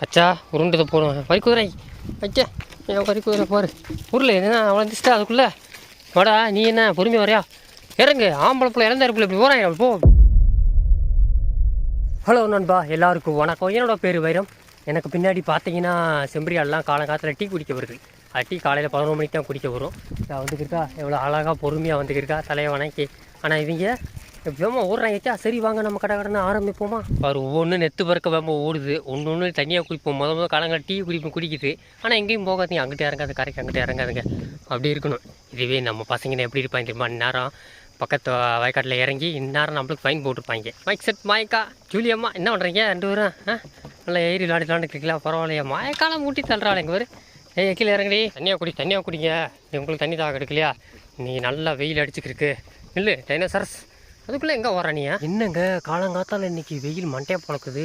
கச்சா உருண்டதை போடுவேன் வரி குதிரை. வைக்க. என் வரி குதிரை பாரு ஊரில் என்ன திஸ்டா அதுக்குள்ளே. வாடா நீ என்ன பொறுமையாக வரையா? இறங்கு. ஆம்பளை பிள்ளை இறந்த பிள்ளை இப்படி போகிறான் போ. ஹலோ நண்பா. எல்லாருக்கும் வணக்கம். என்னோடய பேர் வைரம். எனக்கு பின்னாடி பார்த்தீங்கன்னா செம்பரியாலெலாம் காலங்காலத்தில் டீ குடிக்க வருது. அது டீ காலையில் பதினொரு மணிக்கு தான் குடிக்க வரும். நான் வந்துக்கிருக்கா எவ்வளோ அழகாக பொறுமையாக வந்துக்கிருக்கா தலையை வணக்கி ஆனால் இவங்க வேமா ஓடுறாங்க சரி வாங்க நம்ம கடை கடனை ஆரம்பிப்போமா? பாரு ஒவ்வொன்று நெத்து பறக்க வேம்ப ஓடுது. ஒன்று ஒன்று தனியாக குடிப்போம். முத முதல் காலங்கள் டீ குடிப்போம் குடிக்குது. ஆனால் எங்கேயும் போகாதீங்க அங்கிட்ட இறங்காது கரைக்கு அங்கிட்ட இறங்காதுங்க. அப்படி இருக்கணும். இதுவே நம்ம பசங்க எப்படி இருப்பாங்க தெரியுமா? நேரம் பக்கத்து வயக்காட்டில் இறங்கி இந்நேரம் நம்மளுக்கு ஃபைன் போட்டிருப்பாங்க. மைக் செட் மாயக்கா ஜூலியம்மா என்ன பண்ணுறீங்க ரெண்டு பேரும் ஆ? நல்லா ஏறி விளாடி விளாண்டுருக்கீங்களா பரவாயில்லையா? மாயக்காலம் மூட்டி தள்ளுறாள் எங்கள் ஏ ஏய் கீழே இறங்கடி. தண்ணியாக குடி தண்ணியாக குடிங்க. உங்களுக்கு தண்ணி தாக எடுக்கலையா? நீ நல்லா வெயில் அடிச்சுக்கிருக்கு இல்லை டைனோசரஸ் அதுக்குள்ளே எங்கே வர என்னங்க காலங்காத்தால் இன்னைக்கு வெயில் மண்டையாக பழக்குது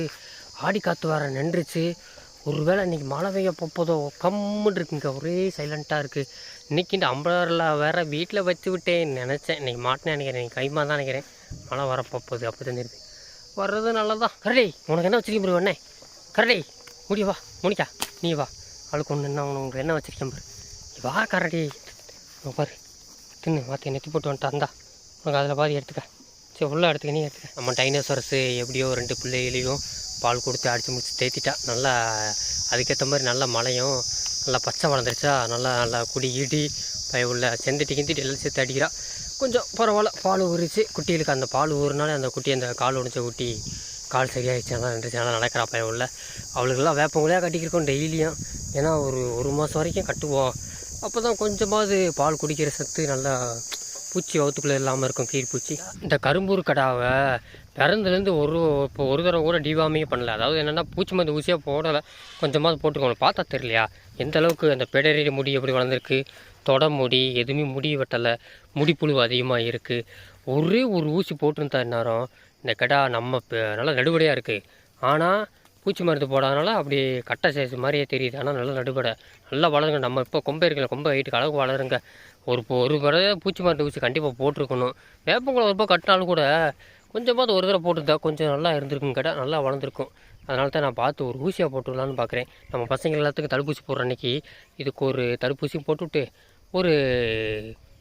ஆடி காற்று வர நின்றுச்சு. ஒரு வேளை இன்னைக்கு மழை பெய்ய போதோ கம்முன்னு இருக்குங்க. ஒரே சைலண்ட்டாக இருக்குது இன்றைக்கி இந்த அம்பரலா வேறு வீட்டில் வச்சு விட்டேன் நினச்சேன். இன்னைக்கு மாட்டினேன் நினைக்கிறேன். இன்றைக்கி கைமா தான் நினைக்கிறேன். மழை வர போகுது அப்போ தெரிஞ்சிருது வர்றது நல்லதான் கரடி உனக்கு என்ன வச்சிருக்கேன் பாரு அண்ணே? கரடி முடி வா முனிக்கா நீ வா. அவளுக்கு ஒன்று என்ன உனக்கு என்ன வச்சிருக்கேன் பாரு. நீ வா கரடி. பாரு. தின்னு மாற்றி நெத்தி போட்டு வந்துட்டு. அந்தா உனக்கு அதில் பாதி எடுத்துக்க. சரி உள்ளே எடுத்துக்க நீ எடுத்துக்க. நம்ம டைனோசரஸு எப்படியோ ரெண்டு பிள்ளைகளையும் பால் கொடுத்து அடித்து முடிச்சு தேத்திட்டா. நல்லா அதுக்கேற்ற மாதிரி நல்லா மழையும் நல்லா பச்சை வளர்ந்துருச்சா நல்லா நல்லா குடி இடி பய உள்ள செந்தட்டி கிந்திட்டு எல்லாம் சேர்த்து அடிக்கிறா. கொஞ்சம் பரவாயில்ல பால் ஊறிச்சு. குட்டிகளுக்கு அந்த பால் ஊறினாலே அந்த குட்டி அந்த கால் உடைச்ச குட்டி கால் சரியாயிடுச்சு. நல்லா நின்றுச்சு நல்லா நடக்கிறா பய உள்ள. அவளுக்கெல்லாம் வேப்பங்குள்ளையாக கட்டிக்கிருக்கோம் டெய்லியும். ஏன்னா ஒரு ஒரு மாதம் வரைக்கும் கட்டுவோம். அப்போ தான் கொஞ்சமாவது பால் குடிக்கிற சத்து நல்லா பூச்சி வகுத்துக்குள்ளே இல்லாமல் இருக்கும் கீழ்பூச்சி இந்த கரும்பூர் கடாவை பிறந்துலேருந்து ஒரு இப்போ ஒரு தடவை கூட டிவாமே பண்ணல. அதாவது என்னென்னா பூச்சி மருந்து ஊசியாக போடலை. கொஞ்சமாவது போட்டுக்கோங்க. பார்த்தா தெரியலையா? எந்த அளவுக்கு அந்த பெடரி முடி எப்படி வளர்ந்துருக்கு? தொட முடி எதுவுமே முடி வெட்டலை. முடிப்புழு அதிகமாக இருக்குது ஒரே ஒரு ஊசி போட்டிருந்தா நேரம் இந்த கடா நம்ம இப்போ நல்லா நடுபடியாக இருக்குது ஆனால் பூச்சி மருந்து போடாதனால அப்படி கட்டை சைஸ் மாதிரியே தெரியுது. ஆனால் நல்லா நடுபடை. நல்லா வளருங்க. நம்ம இப்போ கொம்பை இருக்கல கொம்பை ஹைட்டுக்கு அளவுக்கு வளருங்க. ஒரு ஒரு தடவை பூச்சி மருந்து ஊசி கண்டிப்பாக போட்டிருக்கணும். வேப்பங்குளம் ஒரு ரூபாய் கட்டினாலும் கூட கொஞ்சமாக ஒரு தடவை போட்டுருந்தா கொஞ்சம் நல்லா இருந்திருக்கும் கடை நல்லா வளர்ந்துருக்கும். அதனால தான் நான் பார்த்து ஒரு ஊசியாக போட்டுடலான்னு பார்க்குறேன். நம்ம பசங்க எல்லாத்துக்கும் தடுப்பூசி போடுற அன்றைக்கி இதுக்கு ஒரு தடுப்பூசியும் போட்டுவிட்டு ஒரு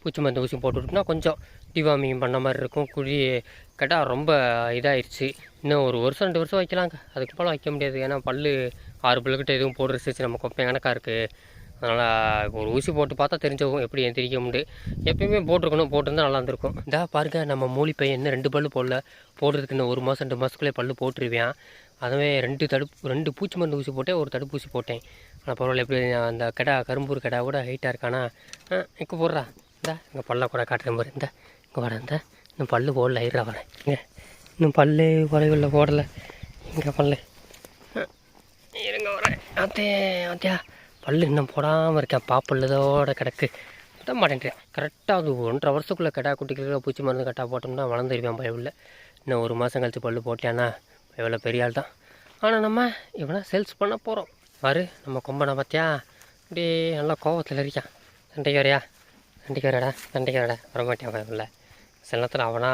பூச்சி மருந்து ஊசி போட்டுவிட்டோம்னா கொஞ்சம் டிவாமிங் பண்ண மாதிரி இருக்கும். குழி கேட்டால் ரொம்ப இதாகிடுச்சு இன்னும் ஒரு வருஷம் ரெண்டு வருஷம் வைக்கலாங்க. அதுக்கு போல் வைக்க முடியாது. ஏன்னா பல் ஆறு பல்லுக்கிட்ட எதுவும் போடுற ஸ்டேஜ் நம்ம கொப்பை கணக்காக இருக்குது அதனால் ஒரு ஊசி போட்டு பார்த்தா தெரிஞ்சவும் எப்படி தெரிவிக்க முடியும் எப்பயுமே போட்டிருக்கணும். போட்டிருந்தா நல்லா இருந்திருக்கும். இந்தா பாருங்க நம்ம மூலி பையன் இன்னும் ரெண்டு பல்லு போடல. போடுறதுக்கு இன்னும் ஒரு மாதம் ரெண்டு மாதத்துக்குள்ளே பல்லு போட்டுருவேன். அதுவே ரெண்டு தடுப்பு ரெண்டு பூச்சி மருந்து ஊசி போட்டேன். ஒரு தடுப்பூசி போட்டேன். ஆனால் பரவாயில்ல. எப்படி அந்த கடை கரும்பூர் கடை கூட ஹைட்டாக இருக்கானா? இங்கே போடுறா. இந்த இங்கே பல்ல கூட காட்டுற மாதிரி இந்த இங்கே வர இந்த. இன்னும் பல்லு போடல ஐரா வரேன் இங்கே. இன்னும் பல்லு குறைவில்ல போடலை. இங்கே பல்லு. இருங்க வரேன் அத்தே அத்தியா பல்லு இன்னும் போடாமல் இருக்கேன். பாப்பல்லதோட கிடக்கு. விட மாட்டேன்றேன் கரெக்டாக அது ஒன்றரை வருஷத்துக்குள்ளே கடா குட்டிகளுக்கு பூச்சி மருந்து கட்டா போட்டோம்னா வளர்ந்துருவேன் பயவில் இன்னும் ஒரு மாதம் கழித்து பல்லு போட்டியானா? எவ்வளோ பெரிய ஆள் தான். ஆனால் நம்ம இவனா சேல்ஸ் பண்ண போகிறோம் வரு நம்ம கொம்பனை பார்த்தியா? அப்படியே நல்லா கோவத்தில் இருக்கான் சண்டைக்கு வரையா? சண்டைக்கு வரடா சண்டைக்கு வரடா வரமாட்டேன் பயவில் சில நேரத்தில் அவனா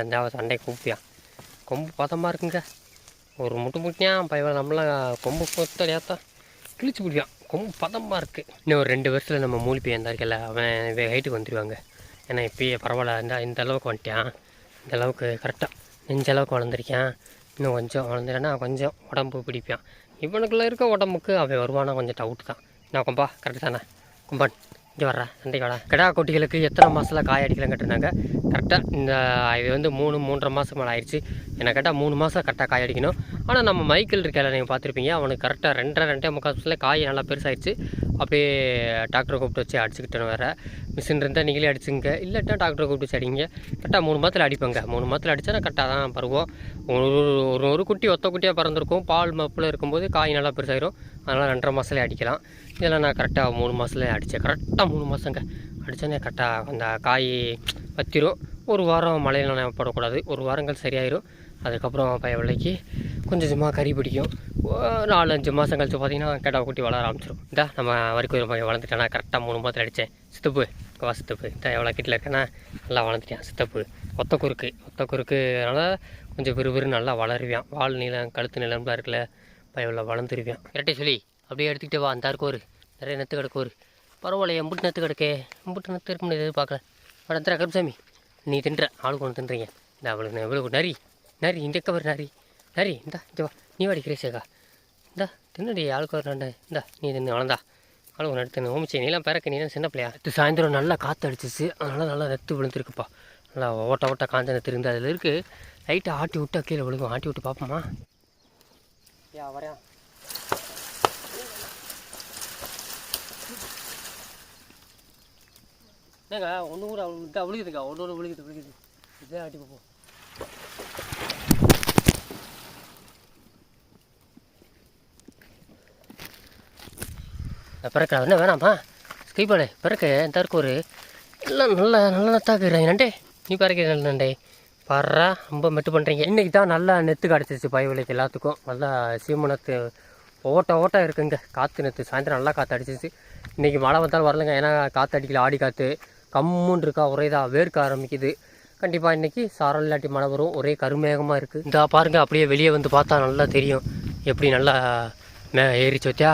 ரெண்டாவது சண்டையை கூப்பியான் கொம்பு பதமாக இருக்குங்க. ஒரு முட்டு முட்டியான் பயவில் நம்மளாம் கொம்பு பொத்தலையாத்தான் கிழிச்சு பிடிக்கான் கொம்பு பதமாக இருக்குது இன்னும் ஒரு ரெண்டு வருஷத்தில் நம்ம மூலி பையன் இருக்கல அவன் ஹைட்டுக்கு வந்துடுவாங்க ஏன்னா இப்பயே பரவாயில்ல. இந்த இந்த அளவுக்கு வந்துட்டான். இந்த அளவுக்கு கரெக்டாக நெஞ்ச அளவுக்கு வளர்ந்துருக்கான். இன்னும் கொஞ்சம் வளர்ந்துட்டேன்னா கொஞ்சம் உடம்பு பிடிப்பான். இவனுக்குள்ளே இருக்க உடம்புக்கு அவன் வருவானா கொஞ்சம் டவுட் தான். நான் கொம்பா கரெக்டு தானே? கும்பன் இங்கே வர்றேன் சண்டைக்கு வாடா. கிடா குட்டிகளுக்கு எத்தனை மாதத்தில் காய் அடிக்கலாம் கட்டுனாங்க கரெக்டாக இந்த இது வந்து மூணு மூன்றரை மாதம் மேலே ஆயிடுச்சு என்ன கேட்டால் மூணு மாதம் கரெக்டாக காய் அடிக்கணும். ஆனால் நம்ம மைக்கேல் இருக்கையில் நீங்கள் பார்த்துருப்பீங்க அவனுக்கு கரெக்டாக ரெண்டரை ரெண்டே முக்கால் வருஷத்தில் காய் நல்லா பெருசாகிடுச்சு அப்படியே டாக்டரை கூப்பிட்டு வச்சு அடிச்சுக்கிட்டேன் வேறு. மிஷின் இருந்தால் நீங்களே அடிச்சுங்க இல்லாட்டா டாக்டரை கூப்பிட்டு வச்சு அடிங்க. கரெக்டாக மூணு மாதத்தில் அடிப்பேங்க. மூணு மாதத்தில் அடித்தா கரெக்டாக தான் பருவம் ஒரு ஒரு ஒரு குட்டி ஒத்த குட்டியாக பறந்துருக்கும். பால் மப்பில் இருக்கும்போது காய் நல்லா பெருசாகிடும் அதனால் ரெண்டரை மாதத்துலேயே அடிக்கலாம். இதெல்லாம் நான் கரெக்டாக மூணு மாதத்துலேயே அடித்தேன் கரெக்டாக மூணு மாதங்க அடித்தோன்னே கரெக்டாக அந்த காய் வத்திரும் ஒரு வாரம் மழையில் நனையப்படக்கூடாது. ஒரு வாரங்கள் சரியாயிரும். அதுக்கப்புறம் பய விலைக்கு கொஞ்சம் கொஞ்சமாக கறி பிடிக்கும். நாலு அஞ்சு மாதம் கழிச்சு பார்த்தீங்கன்னா கேட்டா குட்டி வளர ஆரம்பிச்சிடும் இந்தா நம்ம வரைக்கும் பையன் வளர்ந்துட்டானா கரெக்டாக மூணு மாதத்தில் அடித்தேன் சித்தப்பு வா சித்தப்பு. இந்த எவ்வளோ கிட்டில் இருக்கேன்னா நல்லா வளர்ந்துட்டேன் சித்தப்பு. ஒத்த குறுக்கு ஒத்த குறுக்குனால கொஞ்சம் விறுவிறு நல்லா வளருவான். வால் நீளம் கழுத்து நிலம்லாம் இருக்குல்ல பயவில் வளர்ந்துருவியான் இரட்டை சொல்லி அப்படியே எடுத்துக்கிட்டே வா அந்த ஒரு. நிறைய நெத்து கிடக்கு ஒரு. பரவாயில்ல எம்புட்டு நெத்து கிடக்கே. எம்புட்டு நெத்து இருக்க முடியாது பார்க்கல வளர்ந்துற கருப்பசாமி நீ தின்ற ஆளுக்கு ஒன்று தின்றீங்க. இந்த அவளுக்கு நான் இவ்வளோ நரி நரி இந்த கவர் நரி நரி இந்தா இங்கே வா. நீ வாடி கிரேசேக்கா இந்தா தின்னடி ஆளுக்கு ஒரு ரெண்டு இந்தா நீ தின்னு வளர்ந்தா ஆளுக்கு ஒன்று எடுத்து ஓமிச்சே நீலாம் பிறக்க நீலாம் சின்ன பிள்ளையா. இது சாயந்தரம் நல்லா காற்று அடிச்சிச்சு. அதனால் நல்லா நெத்து விழுந்துருக்குப்பா. நல்லா ஓட்ட ஓட்ட காஞ்ச நெத்து இருந்து அதில் இருக்குது லைட்டாக ஆட்டி விட்டா கீழே விழுகும். ஆட்டி விட்டு பார்ப்போமா யா வரையா என்னங்க ஒன்று கூட அவளுக்கு விழுகுதுங்க ஒன்று ஒன்று விழுகுது விழுகுது. இதே ஆட்டி பார்ப்போம் பிறக்க என்ன வேணாமா? ஸ்கீப்பாடு பிறக்க இந்த இருக்கு ஒரு எல்லாம் நல்ல நல்ல நத்தாக்குறாங்க நண்டே. நீ பிறக்க நல்ல நண்டே. பாடுறா ரொம்ப மெட்டு பண்ணுறீங்க இன்றைக்கி தான் நல்லா நெத்து கிடச்சிச்சு பய விலைக்கு எல்லாத்துக்கும். நல்லா சீமனத்து ஓட்ட ஓட்டம் இருக்குங்க. காற்று நெத்து. சாயந்தரம் நல்லா காற்று அடிச்சிச்சு இன்றைக்கி மழை வந்தாலும் வரலங்க. ஏன்னா காற்று அடிக்கல ஆடி காற்று கம்முன்னு இருக்கா ஒரே இதாக வேர்க்க ஆரம்பிக்குது. கண்டிப்பாக இன்றைக்கி சாரல் இல்லாட்டி மழை வரும் ஒரே கருமேகமாக இருக்குது இந்த பாருங்க அப்படியே வெளியே வந்து பார்த்தா நல்லா தெரியும். எப்படி நல்லா மே ஏறிச்சு வத்தியா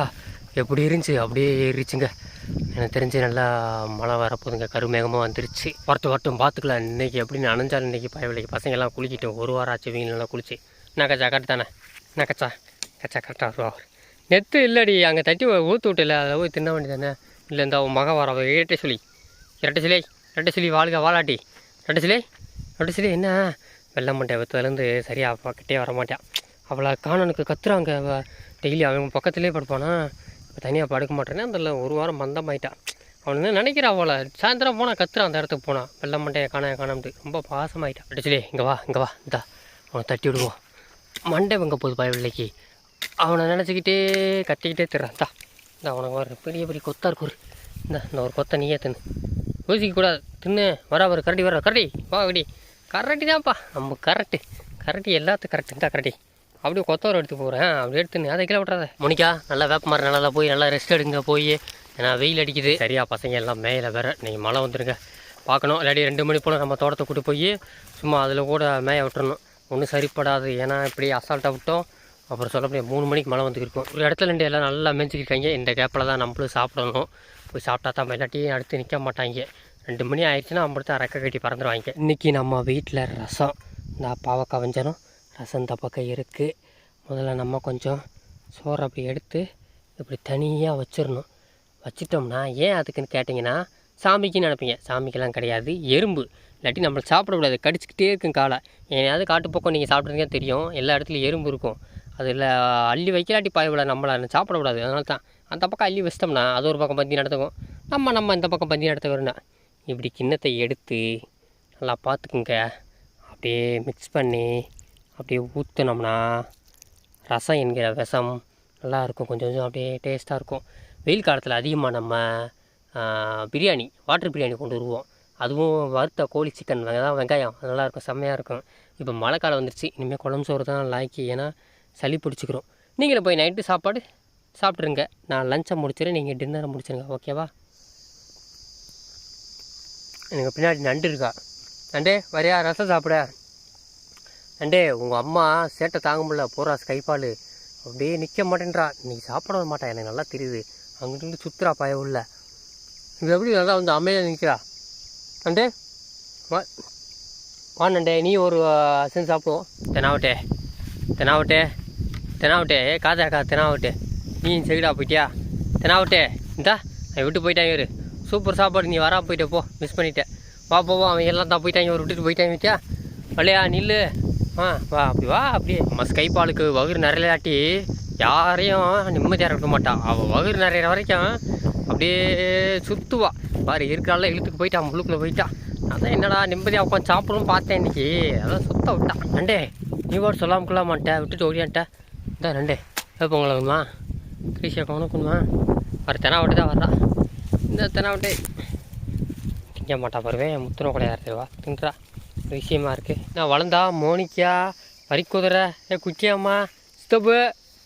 எப்படி இருந்துச்சு? அப்படியே ஏறிச்சுங்க. எனக்கு தெரிஞ்சு நல்லா மழை வரப்போதுங்க கருமேகமாக வந்துருச்சு. வரட்டு வரட்டும் பார்த்துக்கலாம். இன்றைக்கி எப்படி நனைஞ்சாலும் இன்றைக்கி பயவிலைக்கு பசங்கள்லாம் குளிக்கிட்டோம் ஒரு வாரம் ஆச்சு வீங்க நல்லா குளிச்சு. என்ன கச்சா கரெக்ட் தானே? கச்சா? கச்சா கரெக்டாக வருவா நெத்து இல்லடி அங்கே தட்டி ஊற்று விட்டுல அதை போய் தின்ன வேண்டியது தானே? இல்லை இந்த மக வர கேட்டே சொல்லி. இரட்டை சிலை ரெண்டு சிலி வாழ்க வாழாட்டி. ரெண்டு சிலை ரெண்டு சிலை என்ன? வெள்ளம் மண்டை வெத்ததுலேருந்து சரியாக பக்கத்தே வரமாட்டான் அவளை காணனுக்கு கத்துறாங்க. டெய்லி அவன் பக்கத்துலேயே படுப்பானா? இப்போ தனியாக படுக்க மாட்டேன்னா அந்த ஒரு வாரம் மந்தமாயிட்டான் அவன் வந்து நினைக்கிறான் அவளை? சாயந்தரம் போனால் கத்துறான் அந்த இடத்துக்கு போனான் வெள்ளை மண்டையை காண காணாமட்டு ரொம்ப பாசமாயிட்டான் அடிச்சுலே இங்கே வா இங்கே வா இந்தா. அவனை தட்டி விடுவோம். மண்டை எங்கே போகுது பயவில்லைக்கு அவனை நினச்சிக்கிட்டே கத்திக்கிட்டே திறான் தா இந்த அவனுக்கு வர பெரிய பெரிய கொத்தா இருக்கு ஒரு இந்த இந்த ஒரு கொத்தை நீயே தின்னு. யோசிக்கக்கூடாது. தின்னு வரா வர கரடி வர கரடி வா விடி. கரடி தான்ப்பா. நம்ம கரெக்டு கரடி எல்லாத்துக்கும் கரெக்டு இந்த கரடி. அப்படியே கொத்தவரம் எடுத்து போகிறேன் அப்படி எடுத்து அதை கீழே விட்றாத மோனிக்கா நல்லா வேப்ப மரம் நல்லா போய் நல்லா ரெஸ்ட் எடுங்க போய். ஏன்னா வெயில் அடிக்குது. சரியா பசங்க எல்லாம் மேலே வேற. நீங்கள் மழை வந்துடுங்க பார்க்கணும். இல்லாட்டி ரெண்டு மணி போல் நம்ம தோட்டத்தை கூட்டி போய் சும்மா அதில் கூட மேய விட்டுறணும். ஒன்றும் சரிப்படாது. ஏன்னா இப்படி அசால்ட்டாக விட்டோம். அப்புறம் சொல்ல முடியாது மூணு மணிக்கு மழை வந்துருக்கும் ஒரு இடத்துல ரெண்டு எல்லாம் நல்லா மேய்ச்சிக்கிட்டாங்க இந்த கேப்பில் தான் நம்மளும் சாப்பிடணும். போய் சாப்பிட்டா தான் இல்லாட்டி அடுத்து நிற்க மாட்டாங்க. ரெண்டு மணி ஆயிடுச்சுன்னா நம்மளுக்கு தான் கட்டி பறந்துடுவாங்க இன்றைக்கி நம்ம வீட்டில் ரசம். இந்த பாவக்காய் வஞ்சனம். ரசம் இந்த பக்கம் இருக்குது முதல்ல நம்ம கொஞ்சம் சோறு அப்படி எடுத்து இப்படி தனியாக வச்சிடணும் வச்சிட்டோம்னா ஏன் அதுக்குன்னு கேட்டிங்கன்னா சாமிக்குன்னு நினைப்பீங்க. சாமிக்கெல்லாம் கிடையாது. எறும்பு. இல்லாட்டி நம்மளை சாப்பிடக்கூடாது. கடிச்சிக்கிட்டே இருக்கும் காலை. ஏனையாவது காட்டு பக்கம் நீங்கள் சாப்பிட்றதுக்கே தெரியும். எல்லா இடத்துலையும் எறும்பு இருக்கும். அதில் அள்ளி வைக்கலாட்டி பாயவில்லை நம்மளை சாப்பிடக்கூடாது. அதனால தான் அந்த பக்கம் அள்ளி வச்சிட்டோம்னா அது ஒரு பக்கம் பந்தி நடத்துக்கும் நம்ம நம்ம இந்த பக்கம் பந்தி நடத்துக்கிறோன்னா இப்படி கிண்ணத்தை எடுத்து நல்லா பார்த்துக்குங்க. அப்படியே மிக்ஸ் பண்ணி அப்படியே ஊற்றுனோம்னா ரசம் என்கிற விஷம் நல்லாயிருக்கும் கொஞ்சம் கொஞ்சம் அப்படியே டேஸ்ட்டாக இருக்கும். வெயில் காலத்தில் அதிகமாக நம்ம பிரியாணி வாட்டர் பிரியாணி கொண்டு வருவோம். அதுவும் வறுத்த கோழி சிக்கன் தான் வெங்காயம். அது நல்லா இருக்கும் செம்மையாக இருக்கும். இப்போ மழை காலம் வந்துருச்சு. இனிமேல் குழம்பு சோறு தான் லாய்க்கு ஏன்னா சளி பிடிச்சிக்கிறோம். நீங்களும் போய் நைட்டு சாப்பாடு சாப்பிட்ருங்க. நான் லஞ்சை முடிச்சிடுறேன் நீங்கள் டின்னரை முடிச்சிருங்க ஓகேவா எனக்கு பின்னாடி நண்டு இருக்கா? நண்டே வரையா? ரசம் சாப்பிட. நண்டே உங்கள் அம்மா சேட்டை தாங்க முடியல போகிறா ஸ்கைப்பால் அப்படியே நிற்க மாட்டேன்றா. நீ சாப்பிட மாட்டா எனக்கு நல்லா தெரியுது. அங்கிட்டு சுற்றுறா பய உள்ள இது எப்படி நல்லா வந்து அமைதியாக நிற்கிறா நண்டே வா. வா நண்டே நீ ஒரு செஞ்சு சாப்பிடுவோம். தெனாவட்டே தெனாவட்டே தெனாவட்டே. ஏ காதா கா தெனாவட்டே. நீ செகிடா போயிட்டியா? தெனாவட்டே இந்தா நான் விட்டு போயிட்டாங்க இவர். சூப்பர் சாப்பாடு நீ வரா போயிட்ட போ. மிஸ் பண்ணிட்டேன் வா போ வா அவன் எல்லாம் தான் போயிட்டாங்க ஒரு விட்டுட்டு போயிட்டாங்க வித்தியா வள்ளையா நில்லு. ஆ வா அப்படி வா அப்படியே. நம்ம ஸ்கைப்பாலுக்கு வகுறு நிறையாட்டி யாரையும் நிம்மதியாக இருக்க மாட்டான் அவள் வகுறு நிறைய வரைக்கும் அப்படியே சுற்றுவா பாரு இருக்கிறால இழுத்துக்கு போயிட்டான் முழுக்கில் போயிட்டான் அதான் என்னடா நிம்மதியாக உட்காந்து சாப்பிடணும் பார்த்தேன் இன்றைக்கி அதான் சுத்த விட்டான் நண்டே நீ கூட சொல்லாமல் கொள்ளாமாட்டேன் விட்டுட்டு ஓடியான்ட்டேன் இந்த நண்டே. வேப்பங்களா உங்களை வேணுமா கிரீஷியா கவனிக்கணுமா வர தான் வர்றா. இந்த தெனாவட்டே திங்க மாட்டா பாருவேன் முத்துன கூட யார் தின்றா. ஒரு விஷயமா இருக்குது நான் வளர்ந்தா மோனிக்கா வரிக்குதிரை ஏ குச்சியம்மா சித்தப்பு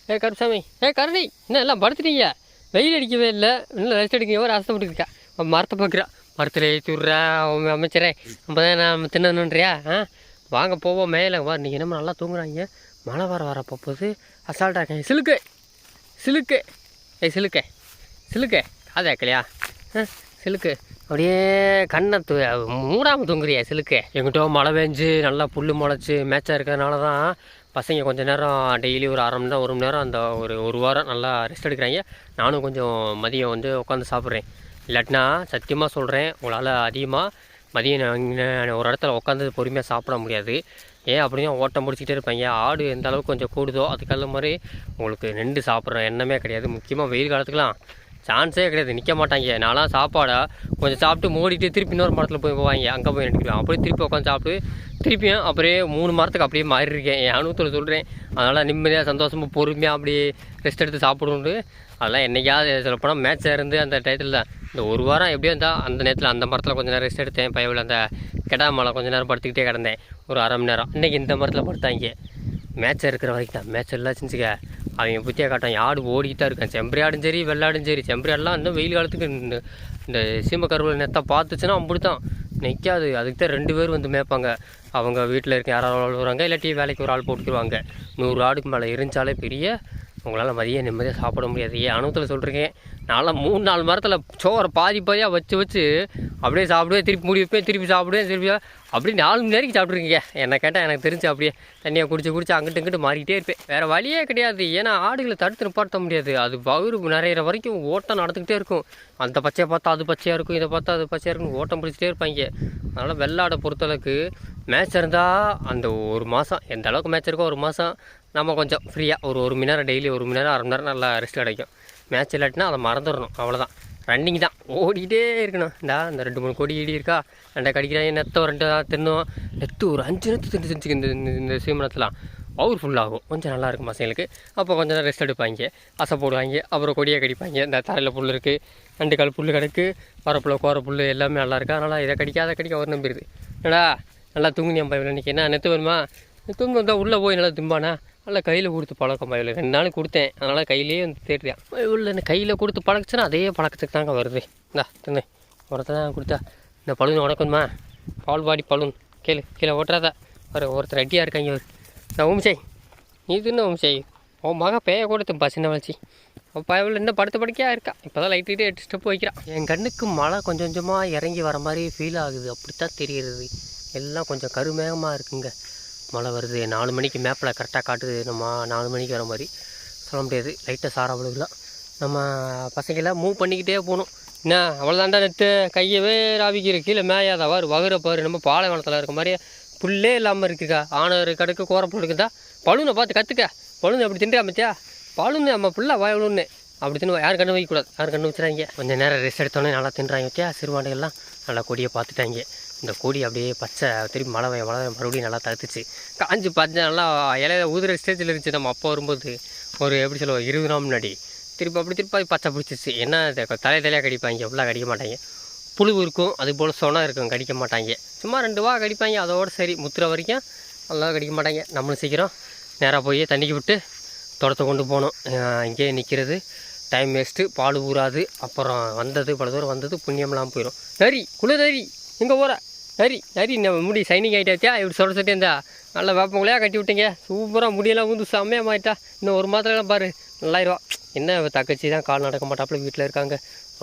ஏ கருசாமி ஏ கருணை என்ன எல்லாம் படுத்துட்டீங்க? வெயில் அடிக்கவே இல்லை. இன்னும் ரெஸ்ட் எடுக்க ஒரு அசைப்பட்டு இருக்கா. மரத்தை பார்க்குறா. மரத்தில் ஏற்றி விட்றா அமைச்சரே. நம்ம தான் நான் தின்னணுன்றியா? ஆ? வாங்க போவோம் மேலே. வா நீங்கள் என்ன நல்லா தூங்குறாங்க. மழை வர வர போகுது அசால்ட்டாக இருக்கேன் சிலுக்கு. சிலுக்கு. ஏய் சிலுக்கு. சிலுக்கு. காதா இருக்கலையா ஆ சிலுக்கு. அப்படியே கண்ணை மூடாமல் தூங்குறியா சிலுக்கு. எங்கிட்ட மழை பெஞ்சு நல்லா புல் முளைச்சி மேட்சாக இருக்கிறதுனால தான் பசங்க கொஞ்ச நேரம் டெய்லி ஒரு அரை மணி நேரம் ஒரு மணி நேரம் அந்த ஒரு ஒரு வாரம் நல்லா ரெஸ்ட் எடுக்கிறாங்க. நானும் கொஞ்சம் மதியம் வந்து உட்காந்து சாப்பிட்றேன். இல்லாட்டினா சத்தியமாக சொல்கிறேன் உங்களால் அதிகமாக மதியம் ஒரு இடத்துல உட்காந்து பொறுமையாக சாப்பிட முடியாது. ஏன் அப்படின்னா ஓட்டம் முடிச்சிக்கிட்டே இருப்பாங்க? ஆடு எந்த அளவுக்கு கொஞ்சம் கூடுதோ அதுக்கல்ல மாதிரி உங்களுக்கு நின்று சாப்பிட்ற எண்ணமே கிடையாது. முக்கியமாக வெயில் காலத்துக்கெலாம் சான்ஸே கிடையாது. நிற்க மாட்டாங்க. நான்லாம் சாப்பாடை கொஞ்சம் சாப்பிட்டு மூடிட்டு திருப்பி இன்னொரு மரத்தில் போய் போவாங்க. அங்கே போய் நினைக்கிறேன் அப்படியே திருப்பி உட்காந்து சாப்பிட்டு திருப்பியும் அப்படியே மூணு மரத்துக்கு அப்படியே மாறி இருக்கேன் என் அனுபவத்தில் சொல்கிறேன் அதனால் நிம்மதியாக சந்தோஷமாக பொறுமையாக அப்படியே ரெஸ்ட் எடுத்து சாப்பிடுண்டு அதெல்லாம் என்னைக்காவது சொல்லப்போனால் மேட்ச் இருந்து அந்த டயத்தில் தான் இந்த ஒரு வாரம் எப்படியோ இருந்தால் அந்த நேரத்தில் அந்த மரத்தில் கொஞ்சம் நேரம் ரெஸ்ட் எடுத்தேன். பயவில் அந்த கெடா மலை கொஞ்சம் நேரம் படுத்துக்கிட்டே கிடந்தேன். ஒரு அரை மணி நேரம். இன்றைக்கி இந்த மரத்தில் படுத்தாங்க மேட்ச் இருக்கிற வரைக்கும் தான் மேட்ச் எல்லாம் செஞ்சுக்க. அவங்க புத்தியாக காட்டாங்க ஆடு ஓடிக்கிட்டு தான் இருக்கான். செம்பரி ஆடும் சரி வெள்ளாடும் சரி. செம்பரி ஆடுலாம். இன்னும் வெயில் காலத்துக்கு இந்த இந்த சீமக்கருவில் நெத்தா பார்த்துச்சுன்னா அப்படி தான் நிற்காது அதுக்கு தான் ரெண்டு பேர் வந்து மேய்ப்பாங்க. அவங்க வீட்டில் இருக்க யாராவது வருவாங்க. இல்லாட்டி வேலைக்கு ஒரு ஆள் போட்டுக்குருவாங்க நூறு ஆடுக்கு மேலே இருந்துச்சாலே பெரிய உங்களால் மதியம் நிம்மதியாக சாப்பிட முடியாது. ஏன் அனுபவத்தில் சொல்கிறேன் நான்லாம் மூணு நாலு மரத்தில் சோறை பாதி பாதியாக வச்சு வச்சு அப்படியே சாப்பிடுவேன் திருப்பி மூடி வைப்பேன் திருப்பி சாப்பிடுவேன் திருப்பி அப்படியே நாலு மணி நேரம் சாப்பிட்ருக்கீங்க என்ன கேட்டால் எனக்கு தெரிஞ்சு அப்படியே தண்ணியாக குடிச்சு குடிச்சு அங்கிட்டு இங்கிட்டு மாறிக்கிட்டே இருப்பேன். வேறு வழியே கிடையாது. ஏன்னா ஆடுகளை தடுத்து நிப்பாட்ட முடியாது. அது பகுரு நிறையிற வரைக்கும் ஓட்டம் நடந்துக்கிட்டே இருக்கும். அந்த பச்சையை பார்த்தா அது பச்சையாக இருக்கும் இதை பார்த்தா அது பச்சையாக இருக்கும் ஓட்டம் பிடிச்சிட்டே இருப்பாங்க. அதனால் வெள்ளாடை பொறுத்தளவுக்கு மேட்ச் இருந்தால் அந்த ஒரு மாதம் எந்த அளவுக்கு மேட்ச் இருக்கோ ஒரு மாதம் நம்ம கொஞ்சம் ஃப்ரீயாக ஒரு ஒரு மணி நேரம் டெய்லி ஒரு மணி நேரம் அரை மணி நேரம் நல்லா ரெஸ்ட் கிடைக்கும். மேட்ச் இல்லாட்டினா அதை மறந்துடணும். அவ்வளோதான் ரன்னிங் தான். ஓடிக்கிட்டே இருக்கணும். இந்தா இந்த ரெண்டு மூணு கொடி ஈடி இருக்கா? ரெண்டை கடிக்கிறாங்க நெத்தம் ரெண்டு தின்னும். நெத்து ஒரு அஞ்சு நெத்து தின்னு தின்னுச்சு இந்த இந்த- இந்த சீமனத்துலாம் பவர்ஃபுல் ஆகும். கொஞ்சம் நல்லா இருக்கும் பசங்களுக்கு. அப்போ கொஞ்சம் நேரம் ரெஸ்ட் எடுப்பாங்க. அசை போடுவாங்க. அப்புறம் கொடியை கடிப்பாங்க. இந்த தரையில் புல் இருக்குது ரெண்டு கால் புல் கிடக்கு. வரப்புல கோர புல் எல்லாமே நல்லா இருக்கு. அதனால் இதை கடிக்க அதை கடிக்க அவர் நம்பிடுது. என்னடா நல்லா தூங்குனியாம் பையன் இன்னைக்கு என்ன நெத்து வருமா தூங்க வந்தால் உள்ளே போய் நல்லா திம்பானா? நல்லா கையில் கொடுத்து பழக்கம் இவ்வளோ ரெண்டு நாள் கொடுத்தேன். அதனால் கையிலேயே வந்து தேடுறேன் இவ்வளோ கையில் கொடுத்து பழக்கச்சுன்னா அதே பழக்கத்துக்கு தாங்க வருது. இந்தா தின்னு ஒருத்தர் தான் கொடுத்தா. இந்த பழுன் உனக்குமா பால் பாடி கீழே கேளு கீழே ஓட்டுறாதா. ஒரு ஒருத்தர் அட்டியாக இருக்காங்க அவர் நான் உம்சை. நீ தின்னு உம்சை? உன் மக பேய கூட சின்ன வளர்ச்சி. அவள் பயவில் இன்னும் படுத்த படுக்கையாக இருக்கா? இப்போ தான் லைட்டு எட்டு ஸ்டெப் வைக்கிறான். என் கண்ணுக்கு மழை கொஞ்சம் கொஞ்சமாக இறங்கி வர மாதிரி ஃபீல் ஆகுது. அப்படித்தான் தெரிகிறது எல்லாம் கொஞ்சம் கருமேகமாக இருக்குங்க. மழை வருது. நாலு மணிக்கு மேப்பில் கரெக்டாக காட்டுது. நம்ம நாலு மணிக்கு வர மாதிரி சொல்ல முடியாது. லைட்டாக சாரா விழுகலாம் நம்ம பசங்களாம் மூவ் பண்ணிக்கிட்டே போகணும். என்ன அவ்வளோதாண்டா நெட்டு கையவே ராவிக்கிற கீழே மேயாத? வாரு வகுற பாரு. நம்ம பாலைவனத்தில் இருக்க மாதிரியே புல்லே இல்லாமல் இருக்குக்கா. ஆணர் கடுக்கு கோரப்புல் இருக்குதா? பழுனை பார்த்து கற்றுக்க பழுனை அப்படி தின்றா மத்தியா நம்ம புல்லாக வாயணுன்னு அப்படி தின்னு யாரும் கண்ணு வைக்கக்கூடாது. யார் கண்ணு வச்சுறாங்க கொஞ்சம் நேரம் ரெஸ்ட் எடுத்தோன்னே நல்லா தின்றாங்க மத்தியா சிறுவாண்டைகள்லாம் நல்லா கொடியை பார்த்துட்டாங்க. இந்த கொடி அப்படியே பச்சை திருப்பி மழை பெய்ய மழை மறுபடியும் நல்லா தடுத்துச்சு. காஞ்சி பச்சை நல்லா இலையில ஊதுற ஸ்டேஜில் இருந்துச்சு. நம்ம அப்போ வரும்போது ஒரு எப்படி சொல்லுவோம் இருபது நாள் முன்னாடி. திருப்பி அப்படி திருப்பி அது பச்சை பிடிச்சிச்சு. என்ன தலை தலையாக கடிப்பாங்க அப்படிலாம் கடிக்க மாட்டாங்க. புழு இருக்கும் அது போல் சொனம் இருக்கும் கடிக்க மாட்டாங்க. சும்மா ரெண்டு வா கடிப்பாங்க அதோடு சரி. முத்துற வரைக்கும் நல்லா கடிக்க மாட்டாங்க. நம்மளும் சீக்கிரம் நேராக போய் தண்ணிக்கு விட்டு தொடத்தை கொண்டு போகணும். இங்கேயே நிற்கிறது டைம் வேஸ்ட்டு பால் ஊறாது. அப்புறம் வந்தது பல தூரம் வந்தது புண்ணியம்லாம் போயிடும் நரி குளிர் நரி. எங்கே போகிற சரி சரி நம்ம முடி சைனிங் ஆகிட்டாச்சா இப்படி சொல்ல சொல்லிட்டு இருந்தா நல்லா வேப்பங்குள்ளையாக கட்டி விட்டீங்க. சூப்பராக முடியெல்லாம் வந்து செம்மையாக மாறிட்டா. இன்னும் ஒரு மாதத்துலாம் பாரு நல்லாயிருவா. என்ன தக்கச்சி தான் கால் நடக்க மாட்டாப்புல வீட்டில் இருக்காங்க.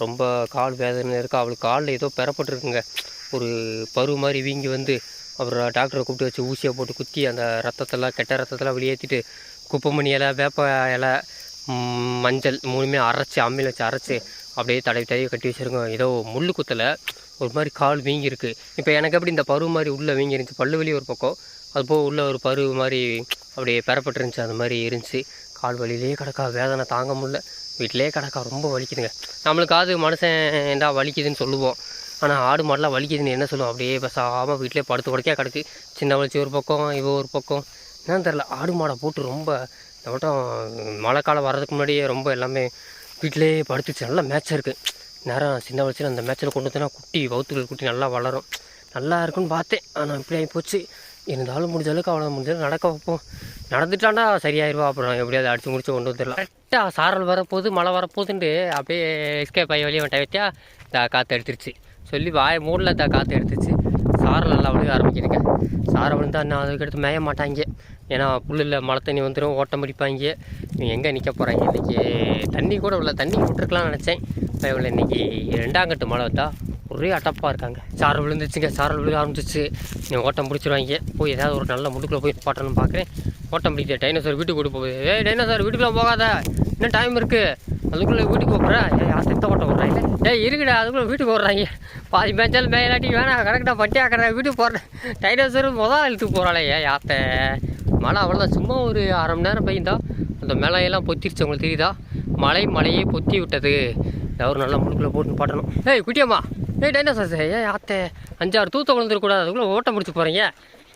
ரொம்ப கால் வேதனை இருக்கா. அவளுக்கு காலில் ஏதோ பெறப்பட்டுருக்குங்க. ஒரு பரு மாதிரி வீங்கி வந்து அப்புறம் டாக்டரை கூப்பிட்டு வச்சு ஊசியை போட்டு குத்தி அந்த ரத்தத்தெல்லாம் கெட்ட ரத்தத்தெல்லாம் வெளியேற்றிட்டு குப்பைமணி இலை வேப்ப இலை மஞ்சள் மூணுமே அரைச்சி அம்மியில் வச்சு அரைச்சி அப்படியே தடவி தடவி கட்டி வச்சுருக்கோம். ஏதோ முள் குத்தலை. ஒரு மாதிரி கால் வீங்கியிருக்கு. இப்போ எனக்கு எப்படி இந்த பருவு மாதிரி உள்ளே வீங்கி இருந்துச்சு பல்லு வலி ஒரு பக்கம் அது போக ஒரு பருவு மாதிரி அப்படியே பெறப்பட்டுருந்துச்சு அந்த மாதிரி இருந்துச்சு. கால் வலியிலே கிடக்கா வேதனை தாங்க முடில வீட்டிலே கிடக்கா ரொம்ப வலிக்குதுங்க. நம்மளுக்காவது மனுஷன் ஏண்டா வலிக்குதுன்னு சொல்லுவோம். ஆனால் ஆடு மாடெலாம் வலிக்குதுன்னு என்ன சொல்லுவோம்? அப்படியே பேசாமல் வீட்டிலே படுத்து படுக்கையாக கிடக்கு. சின்ன வலிச்சு ஒரு பக்கம் இவ ஒரு பக்கம். என்னன்னு தெரில ஆடு மாடை போட்டு ரொம்ப இந்த மட்டும் மழை காலம் வர்றதுக்கு முன்னாடியே ரொம்ப எல்லாமே வீட்டிலே படுத்துச்சு. நல்லா மேட்சாக இருக்குது நேரம் சின்ன வயசில் அந்த மேட்ச்சில் கொண்டு வந்தோன்னா குட்டி வவுத்துக்கள் குட்டி நல்லா வளரும். நல்லா இருக்குன்னு பார்த்தேன். ஆனால் இப்படி ஆகி போச்சு. இருந்தாலும் முடிஞ்ச அளவுக்கு அவ்வளோ முடிஞ்ச நடக்க வைப்போம். நடந்துட்டாண்டா சரியாயிருவா. அப்புறம் எப்படியாவது அடித்து முடிச்சு கொண்டு வந்துடலாம். கரெக்டாக சாரல் வரப்போகுது மழை வரப்போகுதுன்ட்டு அப்படியே எஸ்கேப் ஆகி வெளியே வந்துட்ட வைத்தியா தா காற்று எடுத்துருச்சு. சொல்லி வாய மூடில் தா காற்று எடுத்துச்சு சாரல் நல்லா விழுக ஆரம்பிக்குதுங்க. சாரை விழுந்தா இன்னும் அதுக்கு எடுத்து மேய மாட்டாங்க. ஏன்னா புல்லில் மழை தண்ணி வந்துடும் ஓட்டம் பிடிப்பாங்க. எங்கே நிற்க போகிறாங்க இன்றைக்கி தண்ணி கூட உள்ள தண்ணி விட்டுருக்கலாம்னு நினச்சேன். இவ்வளோ இன்றைக்கி ரெண்டாங்கட்டு மழை வந்தா ஒரே அட்டப்பாக இருக்காங்க. சாரல் விழுந்துச்சுங்க சாரல் விழுக ஆரம்பிச்சிச்சு நீ ஓட்டம் பிடிச்சிருவாங்க. போய் ஏதாவது ஒரு நல்ல முடுக்கில் போய் பாட்டணும்னு பார்க்குறேன் ஓட்டம் பிடிக்க டைனோசர் வீட்டுக்கு கூட்டு போகுது. ஏய் டைனோசர் வீட்டுக்குலாம் போகாத. இன்னும் டைம் இருக்குது அதுக்குள்ளே வீட்டுக்கு போகிறேன் ஏய் யார் ஓட்டம் விட்றாங்க ஏய் இருக்குடா அதுக்குள்ளே வீட்டுக்கு போடுறாங்க பாதி மேய்ச்சாலும் மேலாட்டி வேணாம் கரெக்டாக பட்டி ஆக்கிறேன் வீட்டுக்கு போடுறேன் டைனோசர் முதல் இழுத்துக்கு போகிறாளே ஏன் யாத்த மழை அவ்வளோதான் சும்மா ஒரு அரை மணி நேரம் பெய்யுந்தா அந்த மலையெல்லாம் பொத்திருச்சு. உங்களுக்கு தெரியுதா? மழை மழையே பொத்தி விட்டது. எவரும் ஒரு முழுக்கில் போட்டு பாட்டணும். ஏய் குட்டியம்மா. ஏய் டைனோசர்ஸ். ஏன் ஆத்தே. அஞ்சாறு தூத்த விழுந்துருக்கூடாது அதுக்குள்ளே ஓட்டம் முடிச்சு போகிறீங்க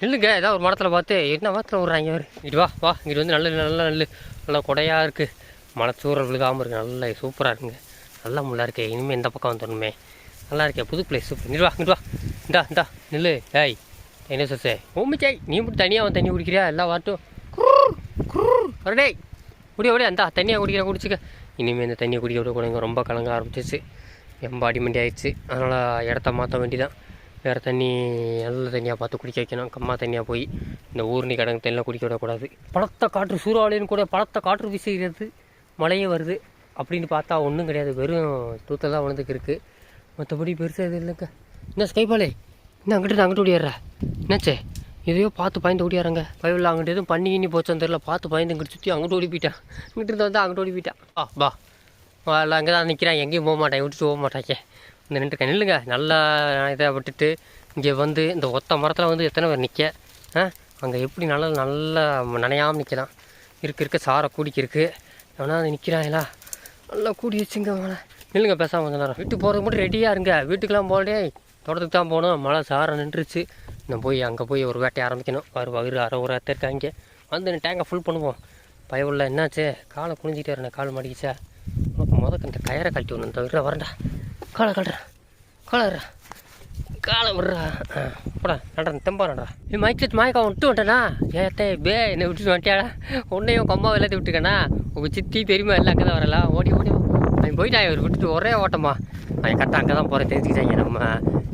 இல்லைங்க ஏதாவது ஒரு மரத்தில் பார்த்து என்ன மரத்தில் விட்றாங்க அவர் இங்கிட்டு வா வா. இங்கிட்டு வந்து நல்ல நல்ல நல்ல நல்லா கொடையாக இருக்குது மழை விழுகாமல் இருக்குது நல்லா சூப்பராக இருக்குங்க. நல்லா முள்ளா இருக்கே. இனிமேல் இந்த பக்கம் வந்துடணுமே. நல்லா இருக்கே. புது பிளேஸ் சூப்பர். இங்கிட்டு வா இந்தா இந்தா. நில்லு. ஏய் டைனோசர்ஸே. ஓமிச்சாய் நீ மட்டும் தனியாக வந்து தண்ணி குடிக்கிறியா? எல்லாம் வாட்டும். வரடே முடிய முடியா இந்தா தண்ணியாக குடிக்கிற குடிச்சிக்க. இனிமேல் இந்த தண்ணியை குடிக்க விடக்கூடாதுங்க ரொம்ப கலங்க ஆரம்பிச்சிச்சு ரொம்ப அடிமண்டி ஆயிடுச்சு அதனால் இடத்த மாற்ற வேண்டிதான். வேறு தண்ணி நல்ல தண்ணியாக பார்த்து குடிக்க வைக்கணும். கம்மா தண்ணியாக போய் இந்த ஊர்னி கடங்கு தண்ணியில் குடிக்க விடக்கூடாது பழத்த காற்று சூறாவளின்னு கூட பழத்த காற்று வீசுகிறது மழையும் வருது அப்படின்னு பார்த்தா ஒன்றும் கிடையாது. வெறும் தூத்தல் தான் விழுந்துக்கு இருக்குது மற்றபடி பெருசாக எதுவும் இல்லைங்க. என்ன ஸ்கைபாலே என்ன அங்கிட்டு அங்கிட்டு ஓடிடுறா என்னாச்சே? எதையோ பார்த்து பயந்து ஓடியாரங்க. பயவில் அங்கிட்ட எதுவும் பண்ணி கிண்ணி போச்சான்னு தெரியல. பார்த்து பயந்து இங்கிட்டு சுற்றி அங்கிட்டு ஓடி போயிட்டேன். இங்கிட்டு இருந்து வந்து அங்கிட்டு ஓடி போயிட்டேன். ஆ பா எல்லாம் அங்கே தான் நிற்கிறேன் எங்கேயும் போக மாட்டேன். விட்டுட்டு போக மாட்டாங்க இந்த நின்று நில்லுங்க. நல்லா இதை விட்டுட்டு இங்கே வந்து இந்த ஒத்த மரத்தில் வந்து எத்தனை பேர் நிற்க ஆ? அங்கே எப்படி நல்லா நல்லா நனையாமல் நிற்கலாம் இருக்க இருக்க. சாரை கூடிக்கு இருக்கு. எவனா அது நிற்கிறாங்களா நல்லா கூடி வச்சுங்க மழை நில்லுங்க பேசாமல் கொஞ்ச நேரம். வீட்டுக்கு போகிறதுக்கு மட்டும் ரெடியாக இருங்க. வீட்டுக்கெலாம் போகலே தோட்டத்துக்கு தான் போகணும். மழை சாரை நின்றுச்சு. நான் போய் அங்கே போய் ஒரு வேட்டையை ஆரம்பிக்கணும். வரு வயிறு அரை ஒரு அத்தை இருக்காங்க வந்து டேங்கை ஃபுல் பண்ணுவோம். பயவுள்ள என்னாச்சு? காலை குனிஞ்சிட்டே வரணும் கால் மாடிக்கிச்சா? உனக்கு முதக்க இந்த கயரை கழட்டி ஒன்று இந்த விடுற வரண்டா. காலை கட்டுறேன் காலை காலை விடுறா. ஆ, போடா. நடுறேன் தெம்பா நடா ஏ மைக்கு மாய்க்கா விட்டு வந்துட்டேனா? ஏத்தே பே என்னை விட்டுட்டு வந்துட்டியாடா? உன்னையும் கம்மா எல்லாத்தையும் விட்டுக்கண்ணா உங்கள் சித்தி பெரியமா எல்லாம் அங்கே தான் வரலாம் ஓடி ஓடி. அவன் போயிட்டான் இவர் விட்டுட்டு ஒரே ஓட்டமா. அவன் கரெக்டாக அங்கே தான் போகிறேன் தெரிஞ்சுக்கிட்டாங்க. நம்ம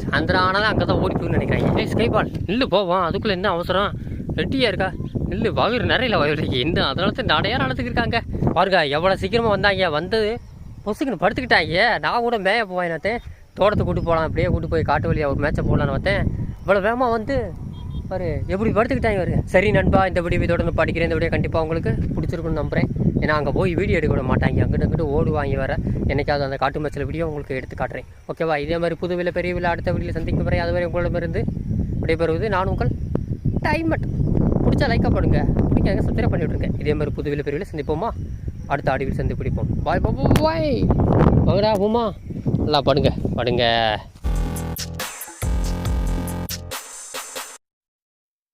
சாயந்தரம் ஆனாலும் அங்கே தான் ஓடி போயின்னு நினைக்கிறாங்க. ஏய் ஸ்கைபால் நில்லு போவோம். அதுக்குள்ளே என்ன அவசரம்? ரெட்டியாக இருக்கா? நில்லு வயிறு நிறையில வயிறு என்ன அதனால தான் நடையாக நடந்துக்கு இருக்காங்க. பாருங்க எவ்வளோ சீக்கிரமாக வந்தாங்க. வந்தது பொசுக்குன்னு படுத்துக்கிட்டாங்க. நான் கூட மேய போவேன் என்னத்தேன் தோட்டத்தை கூட்டு போகலாம் அப்படியே கூட்டு போய் காட்டு வழியாக ஒரு மேட்சை போடலான்னு பார்த்தேன். இவ்வளோ வேகமாக வந்து பாரு எப்படி படுத்துக்கிட்டாங்க பாரு சரி நண்பா இந்த வீடியோ தொடர்ந்து படிக்கிறேன். இந்த வீடியோ கண்டிப்பாக உங்களுக்கு பிடிச்சிருக்குன்னு நம்புறேன். ஏன்னா அங்கே போய் வீடியோ எடுக்க விட மாட்டாங்க. அங்கிட்ட அங்கிட்டு ஓடுவாங்க வர என்னைக்காவது அந்த காட்டு மச்சல் வீடியோ உங்களுக்கு எடுத்து காட்டுறேன். ஓகேவா இதே மாதிரி புது விலை பெரிய விலை அடுத்த வீடியோ சந்திக்கும் வரை அதுவரை உங்களிடமிருந்து விடைபெறுவது நான் உங்கள் டைம் மட்டும் பிடிச்சா லைக்காக பண்ணுங்க பிடிக்காங்க சப்ஸ்கிரைப் பண்ணி விட்ருங்க இதே மாதிரி புது விலை பெரிய விலை சந்திப்போமா? அடுத்த ஆடிவில் சந்தி பிடிப்போம் பாய் பாய் பாய் உமா நல்லா படுங்க படுங்க.